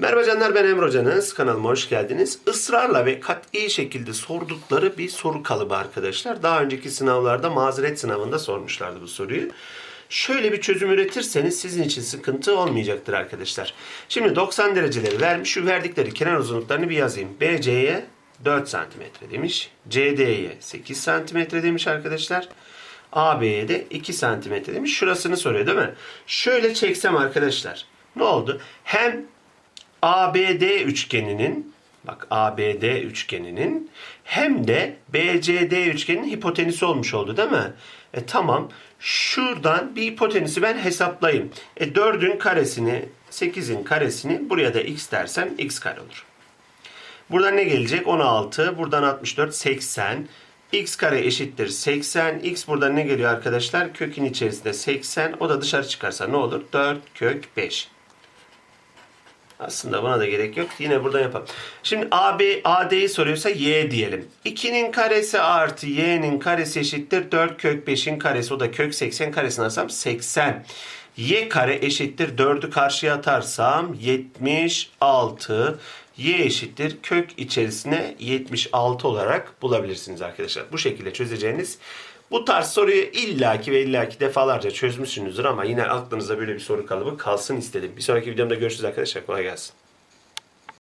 Merhaba canlar ben Emre Hocanız. Kanalıma hoş geldiniz. Israrla ve kat'i şekilde sordukları bir soru kalıbı arkadaşlar. Daha önceki sınavlarda mazeret sınavında sormuşlardı bu soruyu. Şöyle bir çözüm üretirseniz sizin için sıkıntı olmayacaktır arkadaşlar. Şimdi 90 dereceleri vermiş. Şu verdikleri kenar uzunluklarını bir yazayım. BC'ye 4 cm demiş. CD'ye 8 cm demiş arkadaşlar. AB'ye de 2 cm demiş. Şurasını soruyor değil mi? Şöyle çeksem arkadaşlar. Ne oldu? Hem ABD üçgeninin bak ABD üçgeninin hem de BCD üçgeninin hipotenüsü olmuş oldu değil mi? E tamam. Şuradan bir hipotenüsü ben hesaplayayım. E 4'ün karesini 8'in karesini buraya da x dersem x kare olur. Buradan ne gelecek? 16. Buradan 64. 80. x kare eşittir 80. x buradan ne geliyor arkadaşlar? Kökün içerisinde 80. O da dışarı çıkarsa ne olur? 4 kök 5. Aslında buna da gerek yok. Yine buradan yapalım. Şimdi AB, AD'yi soruyorsa y diyelim. 2'nin karesi artı y'nin karesi eşittir 4 kök 5'in karesi. O da kök 80 karesini alsam 80. y kare eşittir 4'ü karşıya atarsam 76. y eşittir kök içerisine 76 olarak bulabilirsiniz arkadaşlar. Bu şekilde çözeceğiniz bu tarz soruyu illaki ve illaki defalarca çözmüşsünüzdür ama yine aklınızda böyle bir soru kalıbı kalsın istedim. Bir sonraki videomda görüşürüz arkadaşlar. Kolay gelsin.